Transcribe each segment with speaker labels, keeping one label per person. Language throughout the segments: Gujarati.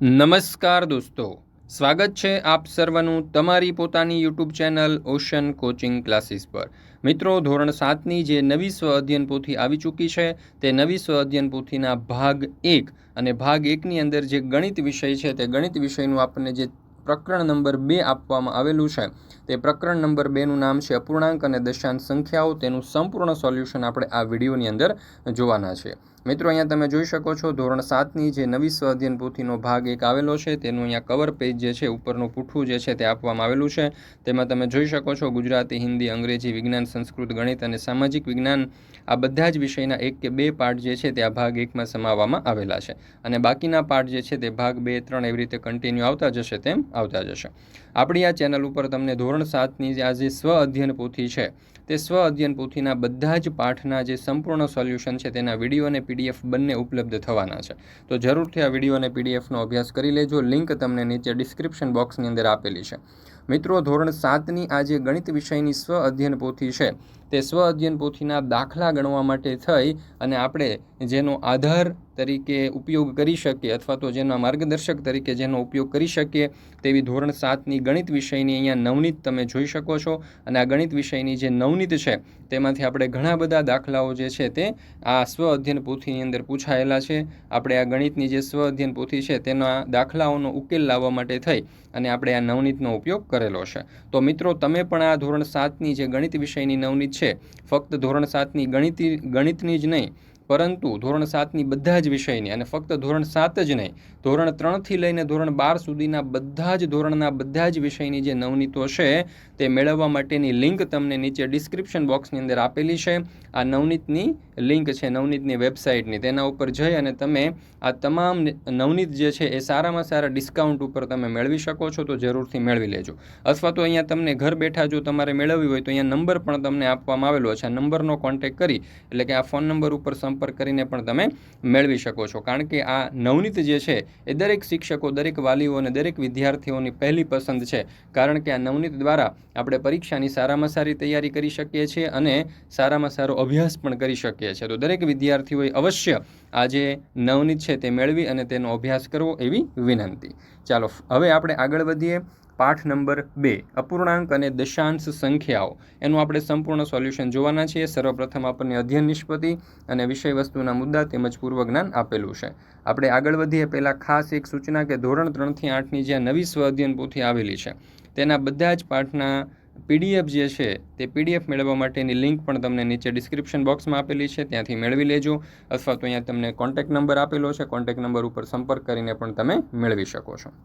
Speaker 1: નમસ્કાર દોસ્તો, સ્વાગત છે આપ સર્વનું તમારી પોતાની YouTube channel Ocean coaching classes પર. મિત્રો, ધોરણ સાતની જે નવી સ્વ અધ્યયન પોથી આવી ચૂકી છે, તે નવી સ્વ અધ્યયન પોથીના ભાગ એક અને ભાગ એકની અંદર જે ગણિત વિષય છે, તે ગણિત વિષયનું આપણને જે પ્રકરણ નંબર બે આપવામાં આવેલું છે, તે પ્રકરણ નંબર બેનું નામ છે અપૂર્ણાંક અને દશાંશ સંખ્યાઓ. તેનું સંપૂર્ણ સોલ્યુશન આપણે આ વિડીયોની અંદર જોવાના છે. મિત્રો, અહીંયા તમે જોઈ શકો છો, ધોરણ સાતની જે નવી સ્વ અધ્યયન પોથીનો ભાગ એક આવેલો છે. તેનું અહીંયા કવર પેજ જે છે, ઉપરનું પૂઠું જે છે, તે આપવામાં આવેલું છે. તેમાં તમે જોઈ શકો છો, ગુજરાતી, હિન્દી, અંગ્રેજી, વિજ્ઞાન, સંસ્કૃત, ગણિત અને સામાજિક વિજ્ઞાન આ બધા જ વિષયના એક કે બે પાઠ જે છે, તે આ ભાગ એકમાં સમાવવામાં આવેલા છે. અને બાકીના પાર્ટ જે છે, તે ભાગ બે, ત્રણ એવી રીતે કન્ટિન્યુ આવતા જશે તેમ આવતા જશે. આપણી આ ચેનલ ઉપર તમને ધોરણ સાતની આ જે સ્વ અધ્યયન પોથી છે, તે સ્વ અધ્યયન પોથીના બધા જ પાઠના જે સંપૂર્ણ સોલ્યુશન છે, તેના વીડિયો અને પીડીએફ બંને ઉપલબ્ધ થવાના છે. તો જરૂરથી આ વીડિયો અને પીડીએફનો અભ્યાસ કરી લેજો. લિંક તમને નીચે ડિસ્ક્રિપ્શન બોક્સની અંદર આપેલી છે. મિત્રો, ધોરણ સાતની આ જે ગણિત વિષયની સ્વ અધ્યયન પોથી છે. તે સ્વ અધ્યયન પોથીના દાખલા ગણવા માટે થઈ અને આપણે જેનો આધાર તરીકે ઉપયોગ કરી શકીએ અથવા તો જેના માર્ગદર્શક તરીકે જેનો ઉપયોગ કરી શકીએ તેવી ધોરણ સાતની ગણિત વિષયની અહીંયા નવનીત તમે જોઈ શકો છો. અને આ ગણિત વિષયની જે નવનીત છે તેમાંથી આપણે ઘણા બધા દાખલાઓ જે છે તે આ સ્વ અધ્યયન પોથીની અંદર પૂછાયેલા છે. આપણે આ ગણિતની જે સ્વ અધ્યયન પોથી છે તેના દાખલાઓનો ઉકેલ લાવવા માટે થઈ અને આપણે આ નવનીતનો ઉપયોગ કરેલો છે. તો મિત્રો, તમે પણ આ ધોરણ સાતની જે ગણિત વિષયની નવનીત છે. ફક્ત ધોરણ સાતની ગણિત ગણિતની જ નહીં પરંતુ ધોરણ સાતની બધા જ વિષયની અને ફક્ત ધોરણ સાત જ નહીં, ધોરણ ત્રણથી લઈને ધોરણ બાર સુધીના બધા જ ધોરણના બધા જ વિષયની જે નવનીતો છે, તે મેળવવા માટેની લિંક તમને નીચે ડિસ્ક્રિપ્શન બોક્સની અંદર આપેલી છે. આ નવનીતની લિંક છે, નવનીતની વેબસાઇટની. તેના ઉપર જઈ અને તમે આ તમામ નવનીત જે છે, એ સારામાં સારા ડિસ્કાઉન્ટ ઉપર તમે મેળવી શકો છો, તો જરૂરથી મેળવી લેજો. અથવા તો અહીંયા તમને ઘર બેઠા જો તમારે મેળવવી હોય, તો અહીંયા નંબર પણ તમને આપવામાં આવેલો છે. આ નંબરનો કોન્ટેક કરી, એટલે કે આ ફોન નંબર ઉપર સંપર્ક કરીને પણ તમે મેળવી શકો છો. કારણ કે આ નવનીત જે છે, એ દરેક શિક્ષકો, દરેક વાલીઓ અને દરેક વિદ્યાર્થીઓની પહેલી પસંદ છે. કારણ કે આ નવનીત દ્વારા આપણે પરીક્ષાની સારામાં સારી તૈયારી કરી શકીએ છીએ અને સારામાં સારો અભ્યાસ પણ કરી શકીએ છીએ. તો દરેક વિદ્યાર્થીઓએ અવશ્ય આ જે નવનીત છે, તે મેળવી અને તેનો અભ્યાસ કરવો એવી વિનંતી. ચાલો, હવે આપણે આગળ વધીએ. પાઠ નંબર બે, અપૂર્ણાંક અને દશાંશ સંખ્યાઓ. એનું આપણે સંપૂર્ણ સોલ્યુશન જોવાના છીએ. સર્વપ્રથમ આપણને અધ્યયન નિષ્પતિ અને વિષય વસ્તુના મુદ્દા તેમજ પૂર્વજ્ઞાન આપેલું છે. આપણે આગળ વધીએ. પહેલાં ખાસ એક સૂચના કે ધોરણ ત્રણથી આઠની જે નવી સ્વ અધ્યયન પોથી આવેલી છે, તેના બધા જ પાઠના પીડીએફ જે છે, તે પીડીએફ મેળવવા માટેની લિંક પણ તમને નીચે ડિસ્ક્રિપ્શન બોક્સમાં આપેલી છે. ત્યાંથી મેળવી લેજો. અથવા તો અહીંયા તમને કોન્ટેક નંબર આપેલો છે. કોન્ટેક્ટ નંબર ઉપર સંપર્ક કરીને પણ તમે મેળવી શકો છો.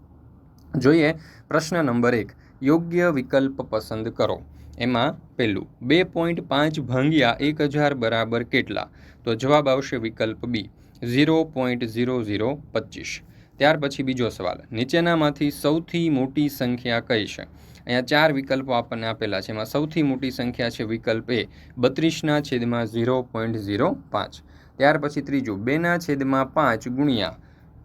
Speaker 1: જોઈએ પ્રશ્ન નંબર એક, યોગ્ય વિકલ્પ પસંદ કરો. એમાં પહેલું, બે પોઈન્ટ પાંચ ભાંગ્યા એક હજાર બરાબર કેટલા? તો જવાબ આવશે વિકલ્પ B, zero point zero zero પચીસ. ત્યાર પછી બીજો સવાલ, નીચેનામાંથી સૌથી મોટી સંખ્યા કઈ છે? અહીંયા ચાર વિકલ્પો આપણને આપેલા છે. એમાં સૌથી મોટી સંખ્યા છે વિકલ્પ એ, બત્રીસના છેદમાં ઝીરો પોઈન્ટ ઝીરો પાંચ. ત્યાર પછી ત્રીજું, બેના છેદમાં પાંચ ગુણ્યા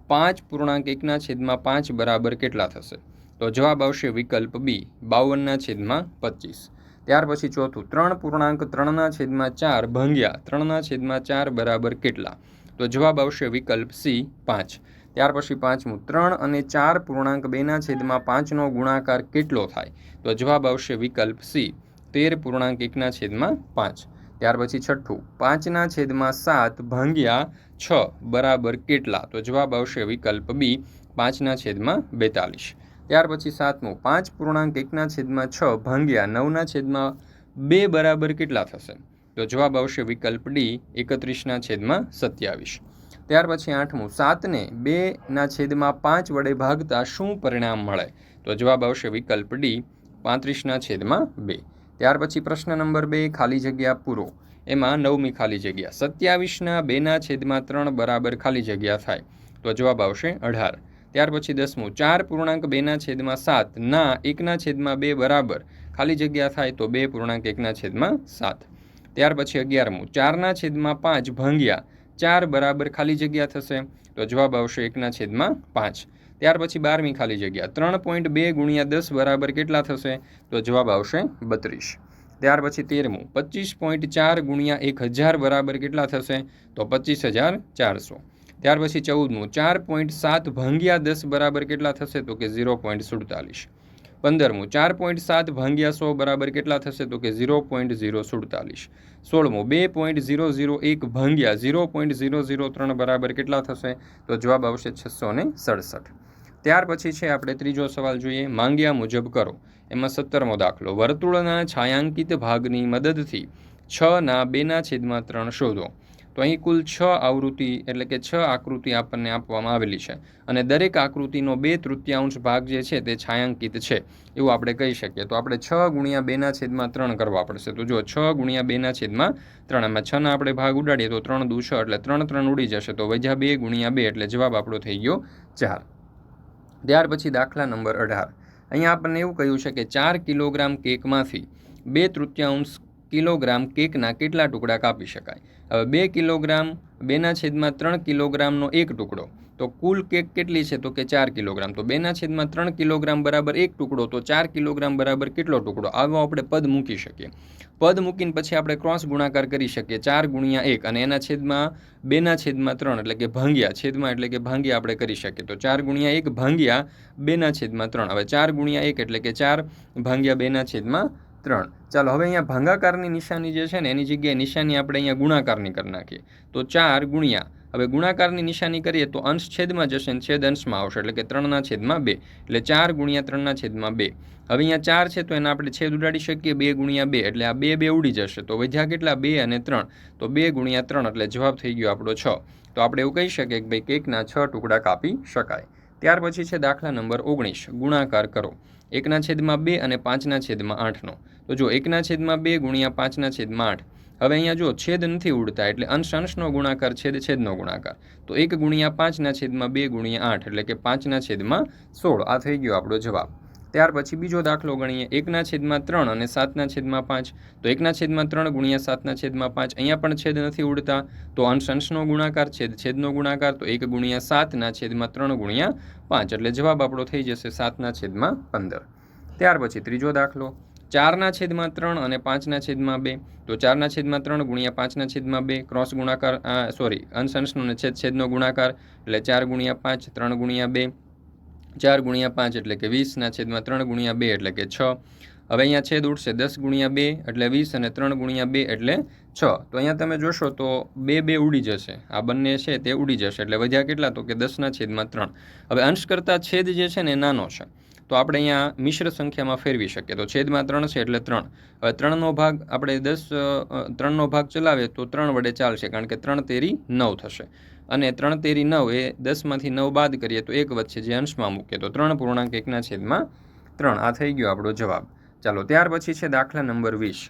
Speaker 1: પાંચ પૂર્ણાંક એકના છેદમાં પાંચ બરાબર કેટલા થશે? તો જવાબ આવશે વિકલ્પ બી, બાવનના છેદમાં પચીસ. ત્યાર પછી ચોથું, ત્રણ પૂર્ણાંક ત્રણના છેદમાં ચાર ભાંગ્યા, ત્રણના છેદમાં ચાર બરાબર કેટલા? તો જવાબ આવશે વિકલ્પ સી, પાંચ. ત્યાર પછી પાંચમું, ત્રણ અને ચાર પૂર્ણાંક બેના છેદમાં પાંચનો ગુણાકાર કેટલો થાય? તો જવાબ આવશે વિકલ્પ સી, તેર પૂર્ણાંક એકના છેદમાં પાંચ. ત્યાર પછી છઠ્ઠું, પાંચના છેદમાં સાત ભાંગ્યા છ બરાબર કેટલા? તો જવાબ આવશે વિકલ્પ બી, પાંચના છેદમાં બેતાલીસ. ત્યાર પછી સાતમું, પાંચ પૂર્ણાંક એકના છેદમાં છ ભાંગ્યા નવના છેદમાં બે બરાબર કેટલા થશે? તો જવાબ આવશે વિકલ્પ ડી, એકત્રીસના છેદમાં સત્યાવીસ. ત્યાર પછી આઠમું, સાતને બેના છેદમાં પાંચ વડે ભાગતા શું પરિણામ મળે? તો જવાબ આવશે વિકલ્પ ડી, પાંત્રીસના છેદમાં બે. ત્યાર પછી પ્રશ્ન નંબર બે, ખાલી જગ્યા પૂરો. એમાં નવમી ખાલી જગ્યા. સત્યાવીસના બેના છેદમાં ત્રણ બરાબર ખાલી જગ્યા થાય. તો જવાબ આવશે અઢાર. ત્યાર પછી દસમું. ચાર પૂર્ણાંક બેના છેદમાં સાત. ના, એકના છેદમાં બે બરાબર. ખાલી જગ્યા થાય તો બે પૂર્ણાંક એકના છેદમાં સાત. ત્યાર પછી અગિયારમું. ચારના છેદમાં પાંચ ભાંગ્યા. ચાર બરાબર ખાલી જગ્યા થશે. તો જવાબ આવશે એકના છેદમાં પાંચ. ત્યાર પછી બારમી ખાલી જગ્યા, ત્રણ પોઈન્ટ બે ગુણ્યા દસ બરાબર કેટલા થશે? તો જવાબ આવશે બત્રીસ. ત્યાર પછી તેરમું, પચીસ પોઈન્ટ ચાર ગુણ્યા એક હજાર બરાબર કેટલા થશે? તો પચીસ હજાર ચારસો. ત્યાર પછી ચૌદમું, ચાર પોઈન્ટ સાત ભાંગ્યા દસ બરાબર કેટલા થશે? તો કે ઝીરો પોઈન્ટ સુડતાલીસ. પંદરમું, ચાર પોઈન્ટ સાત ભાંગ્યા સો બરાબર કેટલા થશે? તો કે ઝીરો પોઈન્ટ ઝીરો સુડતાલીસ. સોળમું, બે પોઈન્ટ ઝીરો ઝીરો એક ભાંગ્યા ઝીરો પોઈન્ટ ઝીરો ઝીરો ત્રણ બરાબર કેટલા થશે? તો જવાબ આવશે છસો ને સડસઠ. ત્યાર પછી છે આપણે ત્રીજો સવાલ જોઈએ. માંગ્યા મુજબ કરો. એમાં સત્તરમો દાખલો. વર્તુળના છાયાંકિત ભાગની મદદથી છ ના બેના છેદમાં ત્રણ શોધો. તો અહીં કુલ છ આવૃત્તિ એટલે કે છ આકૃતિ આપણને આપવામાં આવેલી છે. અને દરેક આકૃતિનો બે તૃતીયાંશ ભાગ જે છે તે છાયાંકિત છે. એવું આપણે કહી શકીએ. તો આપણે છ ગુણ્યા બેના છેદમાં ત્રણ કરવા પડશે. તો જો છ ગુણ્યા બેના છેદમાં ત્રણ. એમાં છના આપણે ભાગ ઉડાડીએ તો ત્રણ દુ છ એટલે ત્રણ ત્રણ ઉડી જશે. તો વજા બે ગુણ્યા બે એટલે જવાબ આપણો થઈ ગયો ચાર. ત્યાર પછી દાખલા નંબર અઢાર. અહીંયા આપણને એવું કહ્યું છે કે ચાર કિલોગ્રામ કેકમાંથી બે તૃતીયાંશ કિલોગ્રામ કેકના કેટલા ટુકડા કાપી શકાય? હવે બે કિલોગ્રામ, બેના છેદમાં ત્રણ કિલોગ્રામનો એક ટુકડો. તો કુલ કેક કેટલી છે? તો કે ચાર કિલોગ્રામ. તો બેના છેદમાં ત્રણ કિલોગ્રામ બરાબર એક ટુકડો. તો ચાર કિલોગ્રામ બરાબર કેટલો ટુકડો? આવો આપણે પદ મૂકી શકીએ. પદ મૂકીને પછી આપણે ક્રોસ ગુણાકાર કરી શકીએ. ચાર ગુણ્યા એક. અને એના છેદમાં, બેના છેદમાં ત્રણ, એટલે કે ભાંગ્યા. છેદમાં એટલે કે ભાંગ્યા આપણે કરી શકીએ. તો ચાર ગુણ્યા એક ભાંગ્યા, બેના છેદમાં ત્રણ. હવે ચાર ગુણ્યા એક એટલે કે ચાર ભાંગ્યા બેના છેદમાં ત્રણ. ચાલો, હવે અહીંયા ભાંગાકારની નિશાની જે છે ને, એની જગ્યાએ નિશાની આપણે અહીંયા ગુણાકારની કરી નાખીએ. તો ચાર ગુણ્યા હવે ગુણાકારની નિશાની કરીએ તો અંશ છેદમાં જશે અને છેદ અંશમાં આવશે. એટલે કે ત્રણના છેદમાં બે. એટલે ચાર ગુણ્યા ત્રણના છેદમાં બે. હવે અહીંયા ચાર છે તો એના આપણે છેદ ઉડાડી શકીએ બે ગુણ્યા બે. એટલે આ બે બે ઉડી જશે. તો વધ્યા કેટલા? બે અને ત્રણ. તો બે ગુણ્યા ત્રણ એટલે જવાબ થઈ ગયો આપણો છ. તો આપણે એવું કહી શકીએ કે ભાઈ કેકના છ ટુકડા કાપી શકાય. ત્યાર પછી છે દાખલા નંબર ઓગણીસ. ગુણાકાર કરો. એકના છેદમાં બે અને પાંચના છેદમાં આઠનો. તો જો એકના છેદમાં બે ગુણ્યા પાંચના છેદમાં આઠ. હવે અહીંયા જો છેદ નથી ઉડતા, એટલે અંશ અંશનો ગુણાકાર, છેદ છેદનો ગુણાકાર. તો એક ગુણ્યા પાંચના છેદમાં બે ગુણ્યા આઠ, એટલે કે પાંચના છેદમાં સોળ. આ થઈ ગયો આપણો જવાબ. ત્યાર પછી બીજો દાખલો ગણીએ. એકના છેદમાં ત્રણ અને સાતના છેદમાં પાંચ. તો એકના છેદમાં ત્રણ ગુણ્યા સાતના છેદમાં પાંચ. અહીંયા પણ છેદ નથી ઉડતા. તો અંશ અંશનો ગુણાકાર, છેદ છેદનો ગુણાકાર, તો એક ગુણ્યા સાતના છેદમાં ત્રણ ગુણ્યા પાંચ. એટલે જવાબ આપણો થઈ જશે સાતના છેદમાં પંદર. ત્યાર પછી ત્રીજો દાખલો. ચારના છેદમાં ત્રણ અને પાંચના છેદમાં બે. તો ચારના છેદમાં ત્રણ ગુણ્યા પાંચના છેદમાં બે. ક્રોસ ગુણાકાર સોરી અંશ અંશનો છેદ છેદનો ગુણાકાર. એટલે ચાર ગુણ્યા પાંચ, ત્રણ ગુણ્યા બે. ચાર ગુણ્યા પાંચ એટલે કે વીસના છેદમાં ત્રણ ગુણ્યા બે એટલે કે છ. હવે અહીંયા છેદ ઉઠશે દસ ગુણ્યા બે એટલે વીસ અને ત્રણ ગુણ્યા બે એટલે છ. તો અહીંયા તમે જોશો તો બે બે ઉડી જશે. આ બંને છે તે ઉડી જશે. એટલે વધ્યા કેટલા? તો કે દસના છેદમાં ત્રણ. હવે અંશ કરતાં છેદ જે છે ને નાનો છે. તો આપણે અહીંયા મિશ્ર સંખ્યામાં ફેરવી શકીએ. તો છેદમાં ત્રણ છે એટલે ત્રણ. હવે ત્રણનો ભાગ આપણે દસ ત્રણનો ભાગ ચલાવીએ તો ત્રણ વડે ચાલશે કારણ કે ત્રણ તેરી નવ થશે. અને ત્રણ તેરી નવ એ દસમાંથી નવ બાદ કરીએ તો એક વચ્ચે જે અંશમાં મૂકીએ તો ત્રણ પૂર્ણાંક એકના છેદમાં ત્રણ. આ થઈ ગયો આપણો જવાબ. ચાલો, ત્યાર પછી છે દાખલા નંબર વીસ.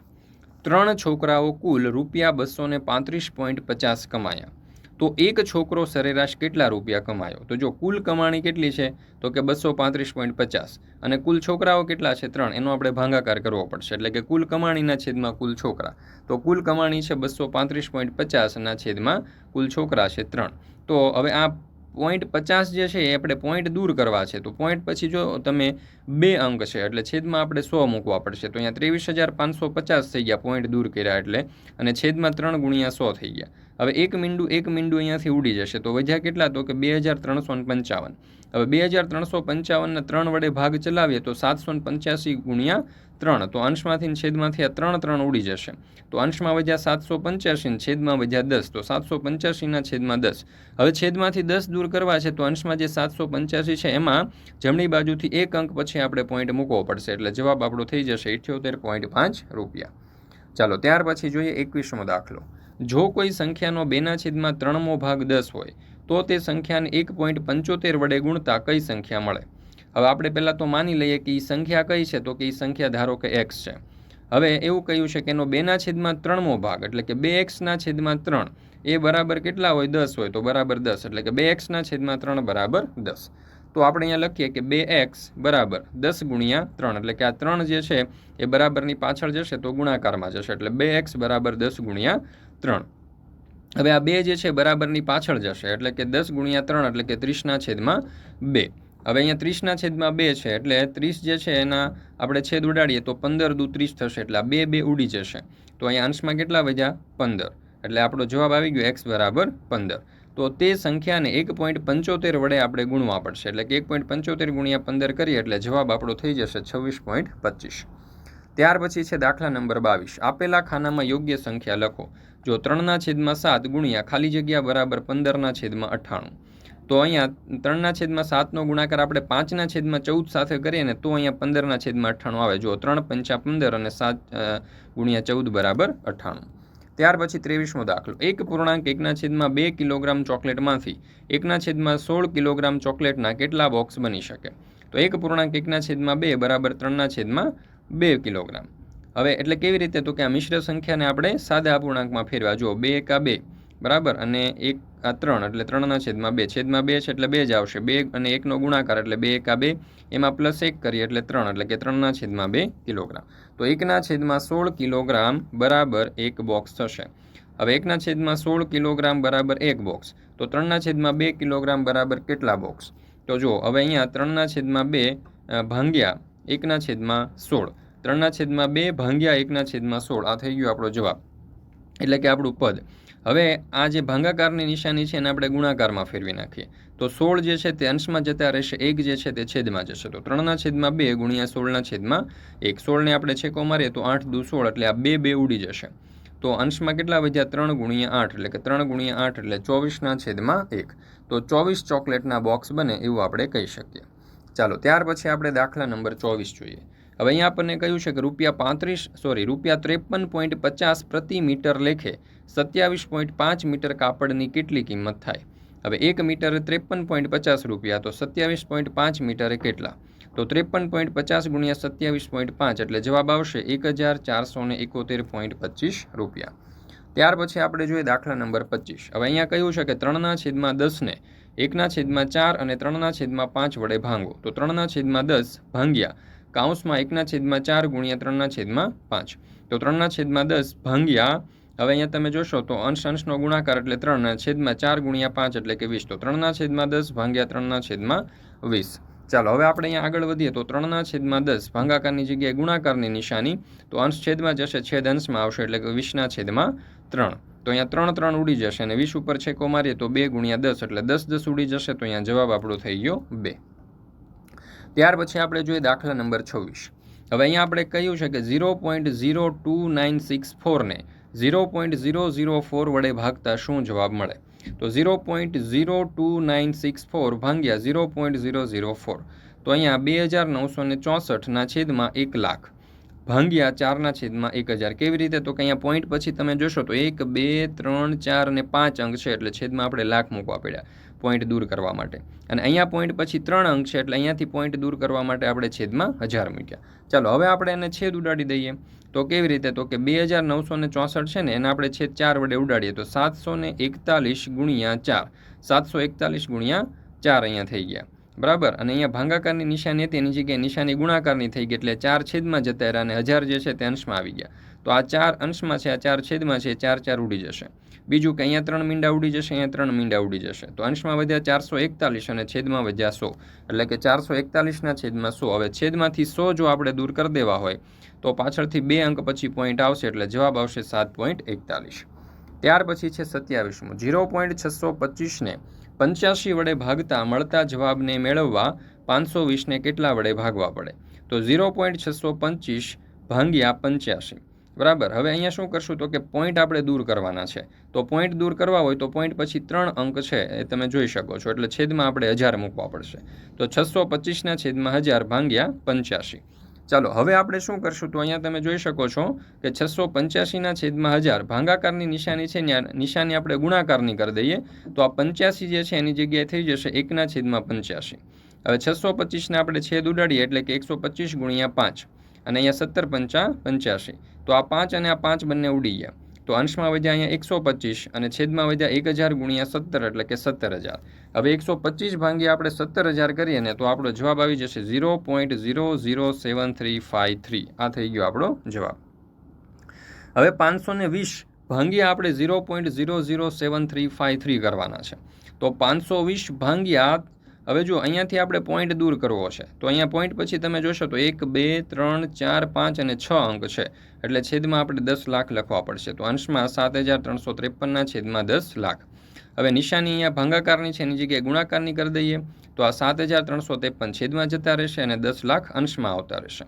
Speaker 1: ત્રણ છોકરાઓ કુલ રૂપિયા બસો પાંત્રીસ પોઈન્ટ પચાસ કમાયા. તો એક છોકરો સરેરાશ કેટલા રૂપિયા કમાયો? તો જો કુલ કમાણી કેટલી છે? તો કે બસો પાંત્રીસ પોઈન્ટ પચાસ. અને કુલ છોકરાઓ કેટલા છે? ત્રણ. એનો આપણે ભાંગાકાર કરવો પડશે. એટલે કે કુલ કમાણીના છેદમાં કુલ છોકરા. તો કુલ કમાણી છે બસો પાંત્રીસ પોઈન્ટ પચાસના છેદમાં કુલ છોકરા છે ત્રણ. તો હવે આ પોઈન્ટ પચાસ જે છે એ આપણે પોઈન્ટ દૂર કરવા છે. તો પોઈન્ટ પછી જો તમે બે અંક છે, એટલે છેદમાં આપણે સો મૂકવા પડશે. તો અહીંયા ત્રેવીસ હજાર પાંચસો પચાસ થઈ ગયા પોઈન્ટ દૂર કર્યા એટલે, અને છેદમાં ત્રણ ગુણ્યા સો થઈ ગયા. હવે એક મીંડું એક મીંડું અહીંયાથી ઉડી જશે. તો વધ્યા કેટલા? તો કે બે હજાર ત્રણસો પંચાવન. હવે બે હજાર ત્રણસો પંચાવનના ત્રણ વડે ભાગ ચલાવીએ તો સાતસો પંચ્યાસી ગુણ્યા ત્રણ, તો અંશમાંથી છેદમાંથી આ ત્રણ ત્રણ ઉડી જશે. તો અંશમાં વધ્યા સાતસો પંચ્યાસી છેદમાં વધ્યા દસ, તો સાતસો પંચ્યાસીના છેદમાં દસ. હવે છેદમાંથી દસ દૂર કરવા છે, તો અંશમાં જે સાતસો પંચ્યાસી છે, એમાં જમણી બાજુથી એક અંક પછી આપણે પોઈન્ટ મૂકવો પડશે, એટલે જવાબ આપણો થઈ જશે ઇઠ્યોતેર પોઈન્ટ પાંચ રૂપિયા. ચાલો, ત્યાર પછી જોઈએ એકવીસમો દાખલો. જો કોઈ સંખ્યાનો બેના છેદમાં ત્રણમો ભાગ દસ હોય, તો તે સંખ્યાને એક પોઈન્ટ પંચોતેર વડે ગુણતા કઈ સંખ્યા મળે? હવે આપણે પહેલાં તો માની લઈએ કે એ સંખ્યા કઈ છે તો કે એ સંખ્યા ધારો કે એક્સ છે. હવે એવું કહ્યું છે કે એનો બેના છેદમાં ત્રણમો ભાગ, એટલે કે બે એક્સના છેદમાં ત્રણ, એ બરાબર કેટલા હોય? દસ હોય, તો બરાબર દસ, એટલે કે બે એક્સના છેદમાં ત્રણ બરાબર દસ. તો આપણે અહીંયા લખીએ કે બે એક્સ બરાબર દસ ગુણ્યા ત્રણ, એટલે કે આ ત્રણ જે છે, એ બરાબરની પાછળ જશે તો ગુણાકારમાં જશે, એટલે બે એક્સ બરાબર દસ ગુણ્યા ત્રણ. હવે આ બે જે છે બરાબરની પાછળ જશે, એટલે કે દસ ગુણ્યા ત્રણ, એટલે કે ત્રીસના છેદમાં બે. હવે અહીંયા ત્રીસના છેદમાં બે છે, એટલે ત્રીસ જે છે એના આપણે છેદ ઉડાડીએ તો પંદર દુ ત્રીસ થશે, એટલે આ બે બે ઉડી જશે. તો અહીંયા અંશમાં કેટલા વધ્યા? પંદર. એટલે આપણો જવાબ આવી ગયો એક્સ બરાબર પંદર. તો તે સંખ્યાને એક પોઈન્ટ પંચોતેર વડે આપણે ગુણવા પડશે, એટલે કે એક પોઈન્ટ પંચોતેર ગુણ્યા પંદર કરીએ, એટલે જવાબ આપણો થઈ જશે છવ્વીસ પોઈન્ટ પચીસ. ત્યાર પછી છે દાખલા નંબર બાવીસ. આપેલા ખાનામાં યોગ્ય સંખ્યા લખો. જો ત્રણના છેદમાં સાત ગુણ્યા ખાલી જગ્યા બરાબર પંદરના છેદમાં અઠ્ઠાણું. તો અહીંયા ત્રણના છેદમાં સાતનો ગુણાકાર આપણે પાંચના છેદમાં ચૌદ સાથે કરીએ ને તો અહીંયા પંદરના છેદમાં અઠ્ઠાણું આવે. જો ત્રણ પંચા પંદર અને સાત ગુણ્યા ચૌદ બરાબર અઠ્ઠાણું. ત્યાર પછી ત્રેવીસમો દાખલો. એક પૂર્ણાંક એકના છેદમાં બે કિલોગ્રામ ચોકલેટમાંથી એકના છેદમાં સોળ કિલોગ્રામ ચોકલેટના કેટલા બોક્સ બની શકે? તો એક પૂર્ણાંક એકના છેદમાં બે બરાબર ત્રણના છેદમાં બે કિલોગ્રામ. હવે એટલે કેવી રીતે? તો કે આ મિશ્ર સંખ્યાને આપણે સાદા અપૂર્ણાંકમાં ફેરવા જુઓ, બે એકા બે બરાબર અને એક ત્રણ એટલે ત્રણના છેદમાં બે. છેદમાં બે છે એટલે બે જ આવશે. બે અને એકનો ગુણાકાર એટલે બે એકા બે. એમાં પ્લસ એક કરીએ એટલે ત્રણ, એટલે કે ત્રણના છેદમાં બે કિલોગ્રામ. તો એકના છેદમાં સોળ કિલોગ્રામ બરાબર એક બોક્સ થશે. હવે એકના છેદમાં સોળ કિલોગ્રામ બરાબર એક બોક્સ તો ત્રણના છેદમાં બે કિલોગ્રામ બરાબર કેટલા બોક્સ તો જુઓ, હવે અહીંયા ત્રણના છેદમાં બે ભાંગ્યા એકના છેદમાં સોળ. ત્રણના છેદમાં બે ભાંગ્યા એકના છેદમાં સોળ. આ થઈ ગયો આપણો જવાબ. એટલે કે આપણું પદ. હવે આ જે ભાંગાકારની નિશાની છે એને આપણે ગુણાકારમાં ફેરવી નાખીએ. તો સોળ જે છે તે અંશમાં જતા રહેશે, એક જે છે તે છેદમાં જશે. તો ત્રણના છેદમાં બે ગુણ્યા સોળના છેદમાં એક. સોળને આપણે છેકો મારીએ તો આઠ દુ સોળ, એટલે આ બે બે ઉડી જશે. તો અંશમાં કેટલા વધ્યા? ત્રણ ગુણ્યા આઠ, એટલે કે ત્રણ ગુણ્યા આઠ, એટલે ચોવીસના છેદમાં એક. તો ચોવીસ ચોકલેટના બોક્સ બને એવું આપણે કહી શકીએ. ચાલો, ત્યાર પછી આપણે દાખલા નંબર ચોવીસ જોઈએ. હવે અહીંયા આપણને કહ્યું છે કે રૂપિયા પાંત્રીસ, સોરી, રૂપિયા ત્રેપન પોઈન્ટ પચાસ પ્રતિ મીટર લેખે સત્યાવીસ પોઈન્ટ પાંચ મીટર કાપડની કેટલી કિંમત થાય? હવે એક મીટરે ત્રેપન પોઈન્ટ પચાસ રૂપિયા, તો સત્યાવીસ પોઈન્ટ પાંચ મીટરે કેટલા? તો ત્રેપન પોઈન્ટ પચાસ ગુણ્યા સત્યાવીસ પોઈન્ટ પાંચ, એટલે જવાબ આવશે એક હજાર ચારસો ને એકોતેર પોઈન્ટ પચીસ રૂપિયા. ત્યાર પછી આપણે જોઈએ દાખલા નંબર પચીસ. હવે અહીંયા કહ્યું છે કે ત્રણના છેદમાં દસને એકના છેદમાં ચાર અને ત્રણના છેદમાં પાંચ વડે ભાંગો. તો ત્રણના છેદમાં દસ ભાંગ્યા, કાઉન્સમાં એકના છેદમાં ચાર ગુણ્યા ત્રણના છેદમાં પાંચ. તો ત્રણના છેદમાં દસ ભાંગ્યા હવે અહીંયા તમે જોશો તો અંશ અંશનો ગુણાકાર એટલે ત્રણના છેદમાં ચાર ગુણ્યા પાંચ એટલે કે વીસ. તો ત્રણના છેદમાં દસ ભાંગ્યા ત્રણના છેદમાં વીસ. ચાલો, હવે આપણે અહીંયા આગળ વધીએ તો ત્રણના છેદમાં દસ ભાંગાકારની જગ્યાએ ગુણાકારની નિશાની. તો અંશ છેદમાં જશે, છેદ અંશમાં આવશે એટલે કે વીસના છેદમાં ત્રણ. તો અહીંયા ત્રણ ત્રણ ઉડી જશે અને વીસ ઉપર છેકો મારીએ તો બે ગુણ્યા દસ એટલે દસ દસ ઉડી જશે તો અહીંયા જવાબ આપણો થઈ ગયો બે. ત્યાર પછી આપણે જોઈએ દાખલા નંબર છવ્વીસ. હવે અહીંયા આપણે કહ્યું છે કે zero point zero two nine six ફોરને zero point zero zero four વડે ભાગતા શું જવાબ મળે? તો zero point zero two nine six four ભાંગ્યા zero point zero zero four. તો અહીંયા બે હજાર નવસો ને ચોસઠના છેદમાં એક લાખ. ભાંગ્યા ચારના છેદમાં એક હજાર. કેવી રીતે? તો કે અહીંયા પોઈન્ટ પછી તમે જોશો તો એક, બે, ત્રણ, ચાર અને પાંચ અંક છે એટલે છેદમાં આપણે લાખ મૂકવા પડ્યા. પોઈન્ટ દૂર કરવા માટે. અને અહીંયા પોઈન્ટ પછી ત્રણ અંક છે, એટલે અહીંયાથી પોઈન્ટ દૂર કરવા માટે આપણે છેદમાં હજાર મૂક્યા. ચાલો, હવે આપણે એને છેદ ઉડાડી દઈએ. તો કેવી રીતે? તો કે બે હજાર નવસો ને ચોસઠ છે ને, એને આપણે છેદ ચાર વડે ઉડાડીએ. તો સાતસો ને એકતાલીસ ગુણ્યા ચાર. સાતસો એકતાલીસ ગુણ્યા ચાર અહીંયા થઈ ગયા. બરાબર? અને અહીંયા ભાંગાકારની નિશાની હતી, એની જગ્યાએ નિશાની ગુણાકારની થઈ ગઈ, એટલે ચાર છેદમાં જતા રહ્યા અને હજાર જે છે તે અંશમાં આવી ગયા. તો આ ચાર અંશમાં છે, આ ચાર છેદમાં છે, ચાર ચાર ઉડી જશે. બીજું કે અહીંયા ત્રણ મીંડા ઉડી જશે, અહીંયા ત્રણ મીંડા ઉડી જશે. તો અંશમાં વધ્યા ચારસો એકતાલીસ અને છેદમાં વધ્યા સો. એટલે કે ચારસો એકતાલીસના છેદમાં સો. હવે છેદમાંથી સો જો આપણે દૂર કરી દેવા હોય, તો પાછળથી બે અંક પછી પોઈન્ટ આવશે, એટલે જવાબ આવશે સાત પોઈન્ટ એકતાલીસ. ત્યાર પછી છે સત્યાવીસમું. ઝીરો પોઈન્ટ છસો પચીસને પંચ્યાસી વડે ભાગતા મળતા જવાબને મેળવવા પાંચસો વીસને કેટલા વડે ભાગવા પડે? તો ઝીરો પોઈન્ટ છસો પંચીસ ભાંગ્યા પંચ્યાસી. બરાબર? હવે અહીંયા શું કરશું? તો કે પોઈન્ટ આપણે દૂર કરવાના છે. તો પોઈન્ટ દૂર કરવા હોય તો પોઈન્ટ પછી ત્રણ અંક છે એ તમે જોઈ શકો છો. એટલે છેદમાં આપણે હજાર મૂકવા પડશે. તો છસો પચીસના છેદમાં હજાર ભાંગ્યા પંચ્યાસી. ચાલો, હવે આપણે શું કરશું? તો અહીંયા તમે જોઈ શકો છો કે છસો પંચ્યાસીના છેદમાં હજાર ભાંગાકારની નિશાની છે. નિશાની આપણે ગુણાકારની કરી દઈએ. તો આ પંચ્યાસી જે છે એની જગ્યાએ થઈ જશે એકના છેદમાં પંચ્યાસી. હવે છસો પચીસને આપણે છેદ ઉડાડીએ એટલે કે એકસો પચીસ ગુણ્યા પાંચ. અને અહીંયા સત્તર પંચા પંચ્યાસી. તો આ પાંચ અને આ પાંચ બંને ઉડી ગયા. તો અંશમાં વધ્યા અહીંયા એકસો પચીસ અને છેદમાં વધ્યા એક હજાર ગુણ્યા સત્તર એટલે કે સત્તર હજાર. હવે એકસો પચીસ ભાંગી આપણે સત્તર હજાર કરીએ ને તો આપણો જવાબ આવી જશે zero point zero zero seven three five three. આ થઈ ગયો આપણો જવાબ. હવે પાંચસો ને વીસ ભાંગ્યા આપણે zero point zero zero seven three five three કરવાના છે. તો પાંચસો વીસ ભાંગ્યા હવે જો અહીંયાથી આપણે પોઈન્ટ દૂર કરવો છે, તો અહીંયા પોઈન્ટ પછી તમે જોશો તો એક, બે, ત્રણ, ચાર, પાંચ અને છ અંક છે. એટલે છેદમાં આપણે દસ લાખ લખવા પડશે. તો અંશમાં સાત હજાર ત્રણસો ત્રેપનના છેદમાં દસ લાખ. હવે નિશાની અહીંયા ભાંગાકારની છે, એની જગ્યાએ ગુણાકારની કરી દઈએ. તો આ સાત હજાર ત્રણસો ત્રેપન છેદમાં જતા રહેશે અને દસ લાખ અંશમાં આવતા રહેશે.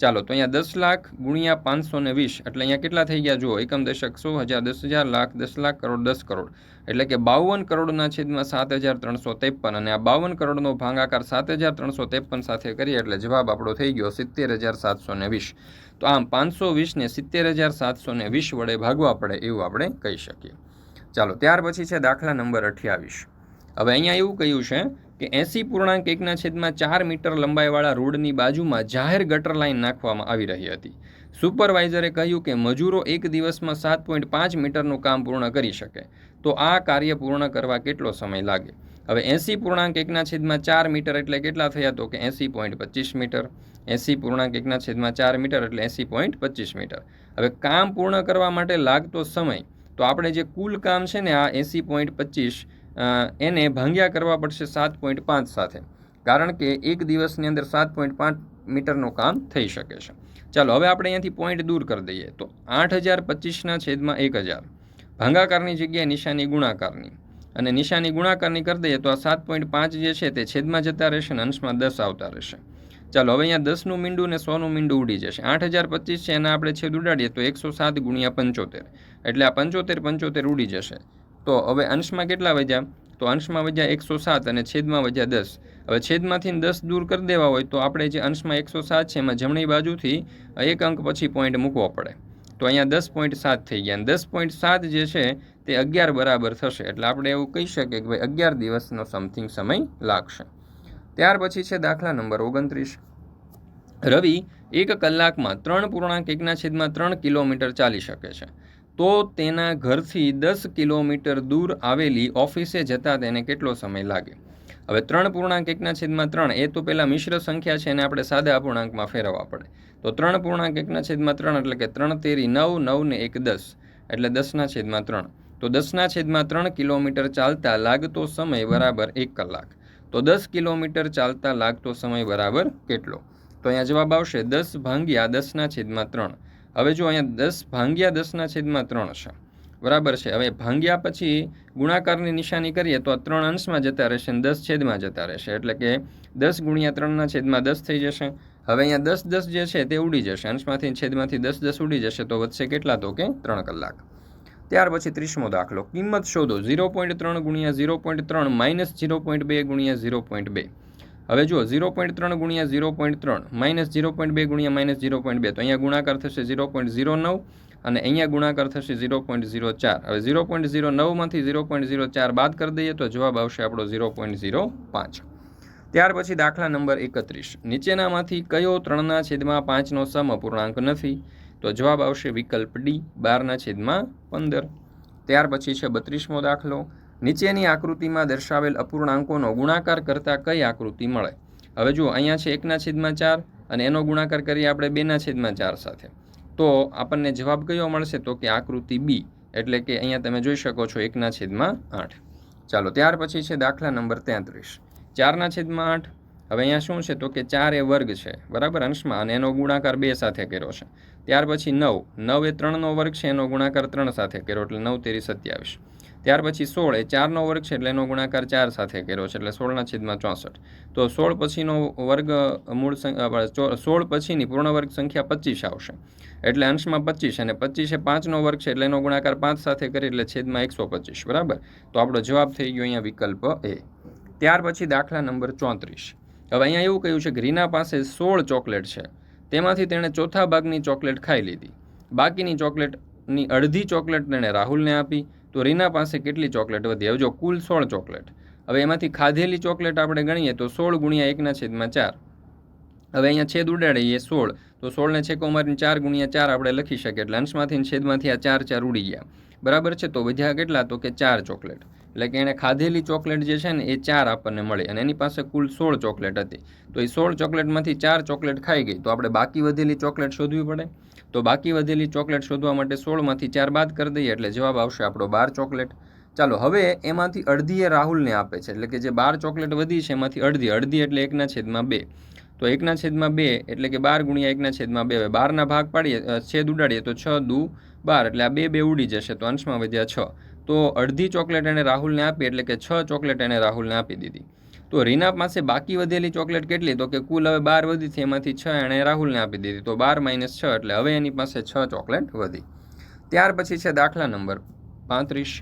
Speaker 1: ચાલો, તો અહીંયા દસ લાખ ગુણ્યા પાંચસો ને વીસ, એટલે અહીંયા કેટલા થઈ ગયા? જુઓ, એકમ દશક સો હજાર, દસ હજાર લાખ, દસ લાખ કરોડ, દસ કરોડ. એટલે કે બાવન કરોડના છેદમાં સાત હજાર ત્રણસો ત્રેપન અને આ બાવન કરોડનો ભાગાકાર સાત હજાર ત્રણસો ત્રેપન સાથે કરીએ એટલે જવાબ આપણો થઈ ગયો સિત્તેર હજાર સાતસો ને વીસ. તો આમ પાંચસો વીસને સિત્તેર હજાર સાતસો ને વીસ વડે ભાગવા પડે એવું આપણે કહી શકીએ. ચાલો, ત્યાર પછી છે દાખલા નંબર અઠ્યાવીસ. હવે અહીંયા એવું કહ્યું છે કે એંસી પૂર્ણાંક એકના છેદમાં ચાર મીટર લંબાઈવાળા રોડની બાજુમાં જાહેર ગટર લાઇન નાખવામાં આવી રહી હતી. સુપરવાઇઝરે કહ્યું કે મજૂરો એક દિવસમાં સાત પોઈન્ટ પાંચ મીટરનું કામ પૂર્ણ કરી શકે. તો આ કાર્ય પૂર્ણ કરવા કેટલો સમય લાગે? હવે એંસી પૂર્ણાંક એકના છેદમાં ચાર મીટર એટલે કેટલા થયા તો કે એંસી પોઈન્ટ પચીસ મીટર. એંસી પૂર્ણાંક એકના છેદમાં ચાર મીટર એટલે એંસી પોઈન્ટ પચીસ મીટર. હવે કામ પૂર્ણ કરવા માટે લાગતો સમય, તો આપણે જે કુલ કામ છે ને આ એંસી પોઈન્ટ પચીસ એને ભાંગ્યા કરવા પડશે સાત પોઈન્ટ પાંચ સાથે. કારણ કે એક દિવસની અંદર સાત પોઈન્ટ પાંચ મીટરનું કામ થઈ શકે છે. ચાલો, હવે આપણે અહીંયાથી પોઈન્ટ દૂર કરી દઈએ. તો આઠ હજાર પચીસના છેદમાં એક હજાર. ભાંગાકારની જગ્યાએ નિશાની ગુણાકારની. અને નિશાની ગુણાકારની કરી દઈએ તો આ સાત પોઈન્ટ પાંચ જે છે તે છેદમાં જતા રહેશે અને અંશમાં દસ આવતા રહેશે. ચાલો, હવે અહીંયા દસનું મીંડું ને સોનું મીંડું ઉડી જશે. આઠ હજાર પચીસ છે, એના આપણે છેદ ઉડાડીએ તો એકસો સાત ગુણ્યા પંચોતેર. એટલે આ પંચોતેર પંચોતેર ઉડી જશે. તો હવે અંશમાં કેટલા વધ્યા? તો અંશમાં વધ્યા એકસો સાત અને છેદમાં વધ્યા દસ. હવે છેદમાંથી દસ દૂર કરી દેવા હોય તો આપણે જે અંશમાં એકસો સાત છે એમાં જમણી બાજુથી એક અંક પછી પોઈન્ટ મૂકવો પડે. તો અહીંયા દસ પોઈન્ટ સાત થઈ ગયા. દસ પોઈન્ટ સાત જે છે તે અગિયાર બરાબર થશે. એટલે આપણે એવું કહી શકીએ કે ભાઈ અગિયાર દિવસનો સમથિંગ સમય લાગશે. ત્યાર પછી છે દાખલા નંબર ઓગણત્રીસ. રવિ એક કલાકમાં ત્રણ પૂર્ણાંક એકના છેદમાં ત્રણ કિલોમીટર ચાલી શકે છે. તો તેના ઘરથી દસ કિલોમીટર દૂર આવેલી ઓફિસે જતાં તેને કેટલો સમય લાગે? હવે ત્રણ પૂર્ણાંક એકના છેદમાં ત્રણ, એ તો પહેલાં મિશ્ર સંખ્યા છે એને આપણે સાદા અપૂર્ણાંકમાં ફેરવવા પડે. તો ત્રણ પૂર્ણાંક એકના છેદમાં ત્રણ એટલે કે ત્રણ તેરી નવ નવ ને એક દસ, એટલે દસના છેદમાં ત્રણ. તો દસના છેદમાં ત્રણ કિલોમીટર ચાલતા લાગતો સમય બરાબર એક કલાક. તો દસ કિલોમીટર ચાલતા લાગતો સમય બરાબર કેટલો? તો અહીંયા જવાબ આવશે દસ ભાંગ્યા દસના છેદમાં ત્રણ. હવે જો અહીંયા દસ ભાંગ્યા દસના છેદમાં ત્રણ છે. બરાબર છે. હવે ભાંગ્યા પછી ગુણાકારની નિશાની કરીએ તો આ ત્રણ અંશમાં જતા રહેશે અને દસ છેદમાં જતા રહેશે. એટલે કે દસ ગુણ્યા ત્રણના છેદમાં દસ થઈ જશે. હવે અહીંયા દસ દસ જે છે તે ઉડી જશે. અંશમાંથી છેદમાંથી દસ દસ ઉડી જશે તો વધશે કેટલા તો કે ત્રણ કલાક. ત્યાર પછી ત્રીસમો દાખલો. કિંમત શોધો. ઝીરો પોઈન્ટ ત્રણ ગુણ્યા ઝીરો પોઈન્ટ ત્રણ માઇનસ ઝીરો પોઈન્ટ બે ગુણ્યા ઝીરો પોઈન્ટ બે. હવે જુઓ, ઝીરો પોઈન્ટ ત્રણ ગુણ્યા ઝીરો પોઈન્ટ ત્રણ, માઇનસ ઝીરો પોઈન્ટ બે ગુણ્યા માઇનસ ઝીરો પોઈન્ટ બે. તો અહીંયા ગુણાકાર થશે ઝીરો પોઈન્ટ ઝીરો નવ અને અહીંયા ગુણાકાર થશે ઝીરો પોઈન્ટ ઝીરો ચાર. હવે ઝીરો પોઈન્ટ ઝીરો નવમાંથી ઝીરો પોઈન્ટ ઝીરો ચાર બાદ કરી દઈએ તો જવાબ આવશે આપણો ઝીરો પોઈન્ટ ઝીરો પાંચ. ત્યાર પછી દાખલા નંબર એકત્રીસ. નીચેનામાંથી કયો ત્રણના છેદમાં પાંચનો સમપૂર્ણાંક નથી? તો જવાબ આવશે વિકલ્પ ડી, બારના છેદમાં પંદર. ત્યાર પછી છે બત્રીસમો દાખલો. નીચેની આકૃતિમાં દર્શાવેલ અપૂર્ણાંકોનો ગુણાકાર કરતાં કઈ આકૃતિ મળે? હવે જુઓ, અહીંયા છે એકના છેદમાં ચાર અને એનો ગુણાકાર કરીએ આપણે બેના છેદમાં ચાર સાથે. તો આપણને જવાબ કયો મળશે? તો કે આકૃતિ બી, એટલે કે અહીંયા તમે જોઈ શકો છો એકના છેદમાં આઠ. ચાલો, ત્યાર પછી છે દાખલા નંબર તેત્રીસ. ચારના છેદમાં આઠ, હવે અહીંયા શું છે? તો કે ચાર એ વર્ગ છે, બરાબર? અંશમાં, અને એનો ગુણાકાર બે સાથે કર્યો છે. ત્યાર પછી નવ. નવ એ ત્રણનો વર્ગ છે, એનો ગુણાકાર ત્રણ સાથે કર્યો, એટલે નવ તેરી સત્યાવીસ. ત્યાર પછી સોળ એ ચારનો વર્ગ છે એટલે એનો ગુણાકાર ચાર સાથે કર્યો છે એટલે સોળના છેદમાં ચોસઠ. તો સોળ પછીનો વર્ગ મૂળ સોળ પછીની પૂર્ણ વર્ગ સંખ્યા પચીસ આવશે. એટલે અંશમાં પચીસ અને પચીસ એ પાંચનો વર્ગ છે એટલે એનો ગુણાકાર પાંચ સાથે કરી એટલે છેદમાં એકસો પચીસ, બરાબર? તો આપણો જવાબ થઈ ગયો અહીંયા વિકલ્પ એ. ત્યાર પછી દાખલા નંબર ચોત્રીસ. હવે અહીંયા એવું કહ્યું છે કે રીના પાસે સોળ ચોકલેટ છે. તેમાંથી તેણે ચોથા ભાગની ચોકલેટ ખાઈ લીધી. બાકીની ચોકલેટની અડધી ચોકલેટ તેણે રાહુલને આપી. તો રીના પાસે કેટલી ચોકલેટ વધી? હવે જો કુલ સોળ ચોકલેટ. હવે એમાંથી ખાધેલી ચોકલેટ આપણે ગણીએ તો સોળ ગુણ્યા એકના છેદમાં ચાર. હવે અહીંયા છેદ ઉડાડીએ સોળ. તો સોળને છેકો મારીને ચાર ગુણ્યા ચાર આપણે લખી શકીએ. એટલે અંશમાંથી છેદમાંથી આ ચાર ચાર ઉડી ગયા. બરાબર છે? તો વધ્યા કેટલા? તો કે ચાર ચોકલેટ. એટલે કે એણે ખાધેલી ચોકલેટ જે છે ને, એ ચાર આપણને મળી અને એની પાસે કુલ સોળ ચોકલેટ હતી. તો એ સોળ ચોકલેટમાંથી ચાર ચોકલેટ ખાઈ ગઈ. તો આપણે બાકી વધેલી ચોકલેટ શોધવી પડે. તો બાકી વધેલી ચોકલેટ શોધવા માટે સોળમાંથી ચાર બાદ કરી દઈએ એટલે જવાબ આવશે આપણો બાર ચોકલેટ. ચાલો, હવે એમાંથી અડધી એ રાહુલને આપે છે. એટલે કે જે બાર ચોકલેટ વધી છે, એમાંથી અડધી અડધી એટલે એકના છેદમાં બે. તો એકના છેદમાં બે એટલે કે બાર ગુણ્યા એકના છેદમાં બે. હવે બારના ભાગ પાડીએ છેદ ઉડાડીએ તો છ દુ બાર એટલે આ બે બે ઉડી જશે. તો અંશમાં વધ્યા છ. તો અડધી ચોકલેટ એણે રાહુલને આપી, એટલે કે છ ચોકલેટ એણે રાહુલને આપી દીધી. તો રીના પાસે બાકી વધેલી ચોકલેટ કેટલી? તો કે કુલ હવે બાર વધી છે, એમાંથી છ એણે રાહુલને આપી દીધી. તો બાર માઇનસ છ, એટલે હવે એની પાસે છ ચોકલેટ વધી. ત્યાર પછી છે દાખલા નંબર પાંત્રીસ.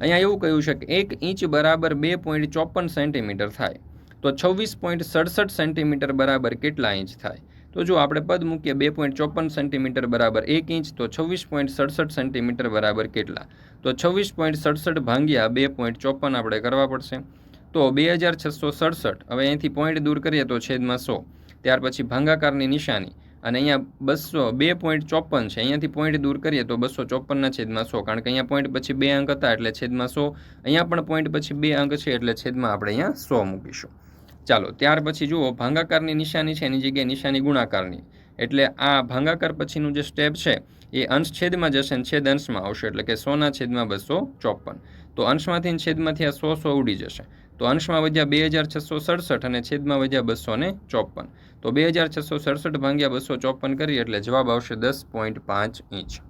Speaker 1: અહીંયા એવું કહ્યું છે કે એક ઇંચ બરાબર બે પોઈન્ટ ચોપન સેન્ટીમીટર થાય. તો છવ્વીસ પોઈન્ટ સડસઠ સેન્ટીમીટર બરાબર કેટલા ઇંચ થાય? તો જો આપણે પદ મૂકીએ બે પોઈન્ટ ચોપન સેન્ટીમીટર બરાબર એક ઇંચ, તો છવ્વીસ પોઈન્ટ સડસઠ સેન્ટીમીટર બરાબર કેટલા? તો છવ્વીસ પોઈન્ટ સડસઠ ભાંગ્યા બે પોઈન્ટ ચોપન આપણે કરવા પડશે. તો બે હજાર છસો સડસઠ, હવે અહીંથી પોઈન્ટ દૂર કરીએ તો છેદમાં સો. ત્યાર પછી ભાંગાકારની નિશાની, અને અહીંયા બસો, બે પોઈન્ટ ચોપન છે. અહીંયાથી પોઈન્ટ દૂર કરીએ તો બસો ચોપનના છેદમાં સો, કારણ કે અહીંયા પોઈન્ટ પછી બે અંક હતા એટલે છેદમાં સો. અહીંયા પણ પોઈન્ટ પછી બે અંક છે એટલે છેદમાં આપણે અહીંયા સો મૂકીશું. ચાલો, ત્યાર પછી જુઓ, ભાંગાકારની નિશાની છે, એની જગ્યાએ નિશાની ગુણાકારની. એટલે આ ભાંગાકાર પછીનું જે સ્ટેપ છે, એ અંશ છેદમાં જશે અને છેદ અંશમાં આવશે, એટલે કે સોના છેદમાં બસો ચોપન તો અંશમાંથી ને છેદમાંથી આ સો સો ઉડી જશે. તો અંશમાં વધ્યા બે હજાર છસો સડસઠ અને છેદમાં વધ્યા બસો ને ચોપન તો બે હજાર છસો સડસઠ ભાંગ્યા બસો ચોપન કરીએ, એટલે જવાબ આવશે દસ પોઈન્ટ પાંચ ઇંચ.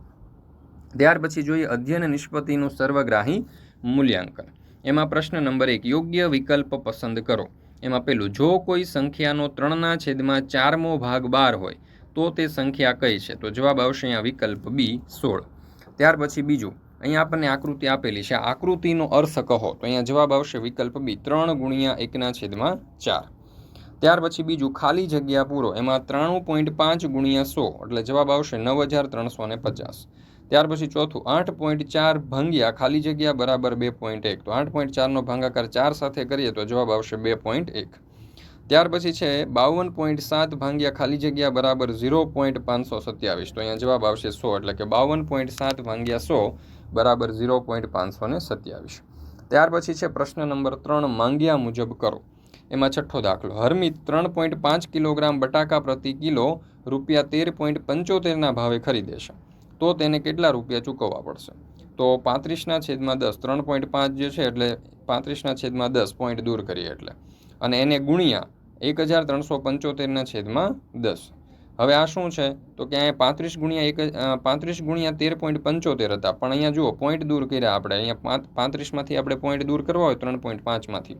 Speaker 1: ત્યાર પછી જોઈએ અધ્યયન નિષ્પતિનું સર્વગ્રાહી મૂલ્યાંકન. એમાં પ્રશ્ન નંબર એક, યોગ્ય વિકલ્પ પસંદ કરો. એમાં પેલું, જો કોઈ સંખ્યાનો ત્રણના છેદમાં ચારમો ભાગ બાર હોય, તો તે સંખ્યા કઈ છે? તો જવાબ આવશે અહીંયા વિકલ્પ બી સોળ. ત્યાર પછી બીજું, અહીંયા આપણને આકૃતિ આપેલી છે. આકૃતિનો અર્થ કહો. તો અહીંયા જવાબ આવશે વિકલ્પ બી, ત્રણ ગુણ્યા એકના છેદમાં ચાર. ત્યાર પછી બીજું, ખાલી જગ્યા પૂરો, એમાં ત્રાણું પોઈન્ટ પાંચ ગુણ્યા સો. એટલે જવાબ આવશે નવ હજાર ત્રણસો ને પચાસ. ત્યાર પછી ચોથું, આઠ પોઈન્ટ ચાર ભાંગ્યા, ખાલી જગ્યા બરાબર બે પોઈન્ટ એક. તો આઠ પોઈન્ટ ચારનો ભાગાકાર ચાર સાથે કરીએ તો જવાબ આવશે બે પોઈન્ટ એક. ત્યાર પછી છે બાવન પોઈન્ટ સાત ભાંગ્યા, ખાલી જગ્યા બરાબર ઝીરો પોઈન્ટ પાંચસો સત્યાવીસ. તો અહીંયા જવાબ આવશે સો, એટલે કે બાવન પોઈન્ટ સાત ભાંગ્યા સો બરાબર ઝીરો પોઈન્ટ પાંચસો ને સત્યાવીસ. ત્યાર પછી છે પ્રશ્ન નંબર ત્રણ, માંગ્યા મુજબ કરો. એમાં છઠ્ઠો દાખલો, હરમિત ત્રણ પોઈન્ટ પાંચ કિલોગ્રામ બટાકા પ્રતિ કિલો રૂપિયા તેર પોઈન્ટ પંચોતેરના ભાવે ખરીદે છે. તો તેને કેટલા રૂપિયા ચૂકવવા પડશે? તો પાંત્રીસના છેદમાં દસ, ત્રણ પોઈન્ટ પાંચ જે છે એટલે પાંત્રીસના છેદમાં દસ પોઈન્ટ દૂર કરીએ એટલે. અને એને ગુણ્યા એક હજાર ત્રણસો પંચોતેરના છેદમાં દસ. હવે આ શું છે? તો કે અહીંયા પાંત્રીસ ગુણ્યા એક પાંત્રીસ ગુણ્યા તેર પોઈન્ટ પંચોતેર હતા. પણ અહીંયા જુઓ, પોઈન્ટ દૂર કર્યા આપણે. અહીંયા પાંત્રીસમાંથી આપણે પોઈન્ટ દૂર કરવા હોય, ત્રણ પોઈન્ટ પાંચમાંથી.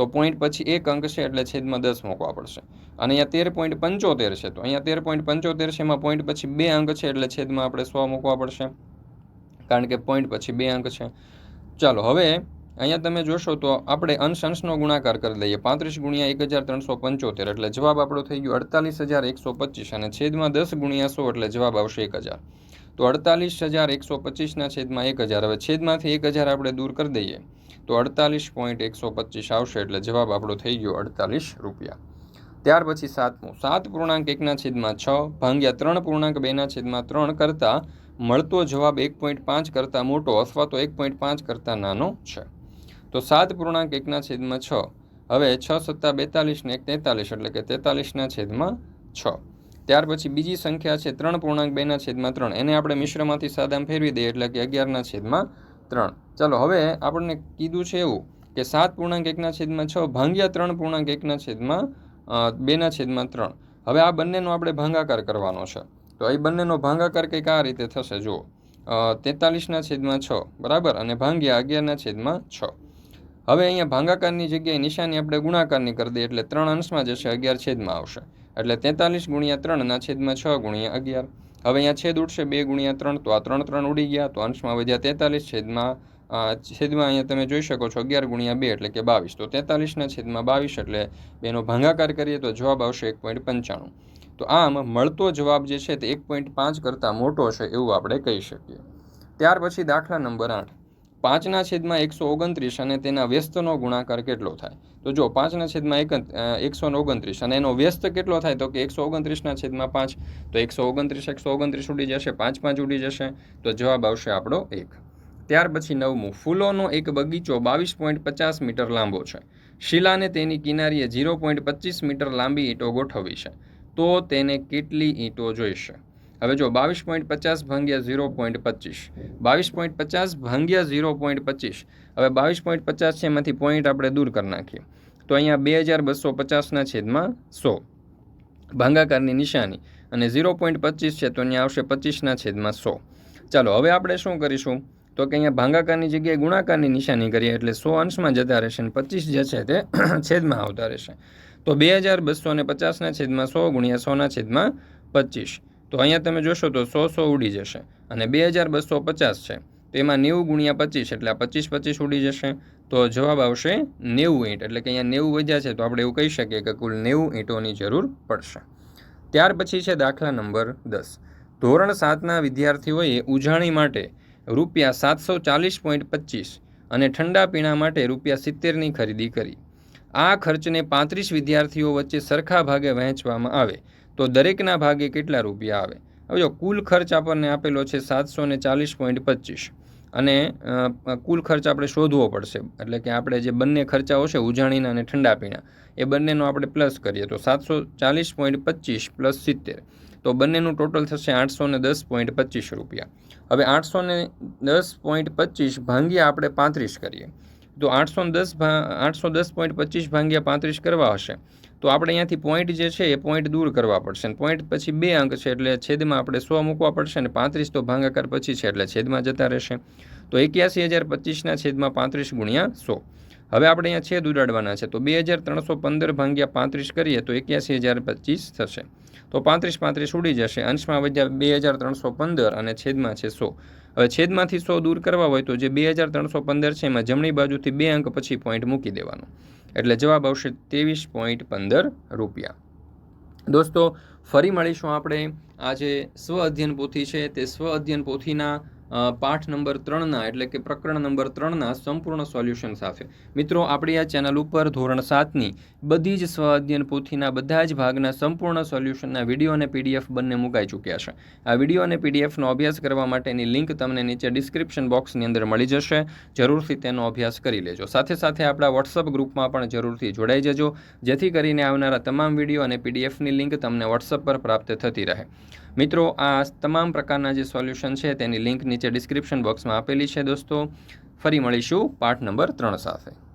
Speaker 1: તો પોઈન્ટ પછી એક અંક છે એટલે છેદમાં દસ મૂકવા પડશે. અને અહીંયા તેર પોઈન્ટ પંચોતેર છે તો અહીંયા તેર પોઈન્ટ પંચોતેર છે, એમાં પોઈન્ટ પછી બે અંક છે એટલે છેદમાં આપણે સો મૂકવા પડશે. કારણ કે પોઈન્ટ પછી બે અંક છે. ચાલો, હવે અહીંયા તમે જોશો તો આપણે અંશ અંશનો ગુણાકાર કરી લઈએ. પાંત્રીસ ગુણ્યા એક હજાર ત્રણસો પંચોતેર એટલે જવાબ આપણો થઈ ગયો અડતાલીસ હજાર એકસો પચીસ અને છેદમાં દસ ગુણ્યા સો એટલે જવાબ આવશે એક હજાર. તો અડતાલીસ હજાર એકસો પચીસના છેદમાં એક હજાર. હવે છેદમાંથી એક હજાર આપણે દૂર કરી દઈએ. તો અડતાલીસ પોઈન્ટ એકસો પચીસ આવશે એટલે જવાબ આપણો થઈ ગયો અડતાલીસ રૂપિયા. ત્યાર પછી સાતમું, સાત પૂર્ણાંક એકના છેદમાં છ, ભાંગ્યા ત્રણ પૂર્ણાંક બેના છેદમાં ત્રણ કરતાં મળતો જવાબ એક પોઈન્ટ પાંચ કરતાં મોટો અથવા તો એક પોઈન્ટ પાંચ કરતાં નાનો છે. તો સાત પૂર્ણાંક એકના છેદમાં છ, હવે છ સત્તા બેતાલીસ ને એક તેતાલીસ એટલે કે તેતાલીસના છેદમાં છ. ત્યાર પછી બીજી સંખ્યા છે ત્રણ પૂર્ણાંક બેના છેદમાં ત્રણ. એને આપણે મિશ્રમાંથી સાદામાં ફેરવી દઈએ એટલે કે અગિયારના છેદમાં ત્રણ. ચાલો, હવે આપણને કીધું છે એવું કે સાત પૂર્ણાંક એકના છેદમાં છ ભાંગ્યા ત્રણ પૂર્ણાંક એકના છેદમાં બેના છેદમાં ત્રણ. હવે આ બંનેનો આપણે ભાંગાકાર કરવાનો છે. તો એ બંનેનો ભાંગાકાર કંઈક આ રીતે થશે, જુઓ. તેતાલીસના છેદમાં છ, બરાબર? અને ભાંગ્યા અગિયારના છેદમાં છ. હવે અહીંયા ભાંગાકારની જગ્યાએ નિશાની આપણે ગુણાકારની કરી દઈએ, એટલે ત્રણ અંશમાં જશે, અગિયાર છેદમાં આવશે. એટલે તેતાલીસ ગુણ્યા ત્રણના છેદમાં છ ગુણ્યા અગિયાર. હવે અહીંયા છેદ ઉડશે બે ગુણ્યા ત્રણ, તો આ ત્રણ ત્રણ ઉડી ગયા, તો અંશમાં વધ્યા તેતાલીસ, છેદમાં છેદમાં અહીંયા તમે જોઈ શકો છો અગિયાર ગુણ્યા બે એટલે કે બાવીસ. તો તેતાલીસના છેદમાં બાવીસ એટલે બેનો ભાંગાકાર કરીએ તો જવાબ આવશે એક પોઈન્ટ પંચાણું. તો આમ મળતો જવાબ જે છે તે એક પોઈન્ટ પાંચ કરતાં મોટો છે એવું આપણે કહી શકીએ. ત્યાર પછી દાખલા નંબર આઠ. પાંચના છેદમાં એકસો ઓગણત્રીસ અને તેના વ્યસ્તનો ગુણાકાર કેટલો થાય? તો જો પાંચના છેદમાં એક એકસો ઓગણત્રીસ અને એનો વ્યસ્ત કેટલો થાય? તો કે એકસો ઓગણત્રીસના છેદમાં પાંચ. તો એકસો ઓગણત્રીસ એકસો ઓગણત્રીસ ઉડી જશે, પાંચ પાંચ ઉડી જશે. તો જવાબ આવશે આપણો એક. ત્યાર પછી નવમું. ફૂલોનો એક બગીચો બાવીસ પોઈન્ટ પચાસ મીટર લાંબો છે. શીલાને તેની કિનારીએ ઝીરો પોઈન્ટ પચીસ મીટર લાંબી ઈંટો ગોઠવી છે. તો તેને કેટલી ઈંટો જોઈશે? હવે જો બાવીસ પોઈન્ટ પચાસ ભાંગ્યા ઝીરો પોઈન્ટ પચીસ. બાવીસ પોઈન્ટ પચાસ ભાંગ્યા ઝીરો પોઈન્ટ પચીસ. હવે બાવીસ પોઈન્ટ પચાસ છે, એમાંથી પોઈન્ટ આપણે દૂર કરી નાખીએ. તો અહીંયા બે હજાર બસો પચાસના છેદમાં સો. ભાંગાકારની નિશાની. અને ઝીરો પોઈન્ટ પચીસ છે, તો અહીંયા આવશે પચીસના છેદમાં સો. ચાલો, હવે આપણે શું કરીશું? તો કે અહીંયા ભાંગાકારની જગ્યાએ ગુણાકારની નિશાની કરીએ, એટલે સો અંશમાં જતા રહેશે અને પચીસ જે છે તે છેદમાં આવતા રહેશે. તો બે હજાર બસો અને પચાસના છેદમાં સો ગુણ્યા સોના છેદમાં પચીસ. તો અહીંયા તમે જોશો તો સો સો ઉડી જશે અને બે હજાર બસો પચાસ છે. તો એમાં નેવું ગુણ્યા પચીસ એટલે આ પચીસ પચીસ ઉડી જશે. તો જવાબ આવશે નેવું ઈંટ એટલે કે અહીંયા નેવું વધ્યા છે તો આપણે એવું કહી શકીએ કે કુલ નેવું ઈંટોની જરૂર પડશે. ત્યાર પછી છે દાખલા નંબર દસ. ધોરણ સાતના વિદ્યાર્થીઓએ ઉજાણી માટે રૂપિયા સાતસો ચાલીસ પોઈન્ટ પચીસ અને ઠંડા પીણા માટે રૂપિયા સિત્તેરની ખરીદી કરી. આ ખર્ચને પાંત્રીસ વિદ્યાર્થીઓ વચ્ચે સરખા ભાગે વહેંચવામાં આવે. તો દરેકના ભાગે કેટલા રૂપિયા આવે? હવે જો કુલ ખર્ચ આપણને આપેલો છે સાતસો ને ચાલીસ પોઈન્ટ પચીસ. અને કુલ ખર્ચ આપણે શોધવો પડશે. એટલે કે આપણે જે બંને ખર્ચાઓ છે, ઉજાણીના અને ઠંડા પીણા એ બંનેનો આપણે પ્લસ કરીએ. તો સાતસો ચાલીસ પોઈન્ટ પચીસ પ્લસ સિત્તેર. તો બંનેનું ટોટલ થશે આઠસો ને દસ પોઈન્ટ પચીસ રૂપિયા. હવે આઠસો ને દસ પોઈન્ટ પચીસ ભાંગ્યા આપણે પાંત્રીસ કરીએ. તો આઠસો દસ ભા, આઠસો દસ પોઈન્ટ પચીસ ભાંગ્યા પાંત્રીસ કરવા હશે. તો આપણે અહીંયાથી પોઈન્ટ જે છે એ પોઈન્ટ દૂર કરવા પડશે અને પોઈન્ટ પછી બે અંક છે એટલે છેદમાં આપણે સો મૂકવા પડશે અને પાંત્રીસ તો ભાંગાકાર પછી છે એટલે છેદમાં જતા રહેશે. તો એક્યાસી હજાર પચીસના છેદમાં પાંત્રીસ ગુણ્યા સો. હવે આપણે અહીંયા છેદ ઉડાડવાના છે. તો બે હજાર ત્રણસો પંદર ભાંગ્યા પાંત્રીસ કરીએ તો એક્યાસી હજાર પચીસ થશે. તો પાંત્રીસ પાંત્રીસ ઉડી જશે. અંશમાં વધ્યા બે હજાર ત્રણસો પંદર અને છેદમાં છે સો. હવે છેદમાંથી સો દૂર કરવા હોય તો જે બે હજાર ત્રણસો પંદર છે એમાં જમણી બાજુથી બે અંક પછી પોઈન્ટ મૂકી દેવાનો. એટલે જવાબ આવશે ત્રેવીસ પોઈન્ટ પંદર રૂપિયા. દોસ્તો, ફરી મળીશું આપણે. આ જે સ્વ અધ્યયન પોથી છે તે સ્વ અધ્યયન પોથીના પાઠ નંબર ત્રણના એટલે કે પ્રકરણ નંબર ત્રણના સંપૂર્ણ સોલ્યુશન સાથે. મિત્રો, આપણી આ ચેનલ ઉપર ધોરણ સાતની બધી જ સ્વાધ્યન પોથીના બધા જ ભાગના સંપૂર્ણ સોલ્યુશનના વીડિયો અને પીડીએફ બંને મુકાઈ ચૂક્યા છે. આ વીડિયો અને પીડીએફનો અભ્યાસ કરવા માટેની લિંક તમને નીચે ડિસ્ક્રિપ્શન બોક્સની અંદર મળી જશે. જરૂરથી તેનો અભ્યાસ કરી લેજો. સાથે સાથે આપણા વોટ્સઅપ ગ્રુપમાં પણ જરૂરથી જોડાઈ જજો. જેથી કરીને આવનારા તમામ વીડિયો અને પીડીએફની લિંક તમને વોટ્સઅપ પર પ્રાપ્ત થતી રહે. મિત્રો, આ તમામ પ્રકારના જે સોલ્યુશન છે તેની લિંક નીચે ડિસ્ક્રિપ્શન બોક્સમાં આપેલી છે દોસ્તો. ફરી મળીશું પાઠ નંબર ત્રણ સાથે.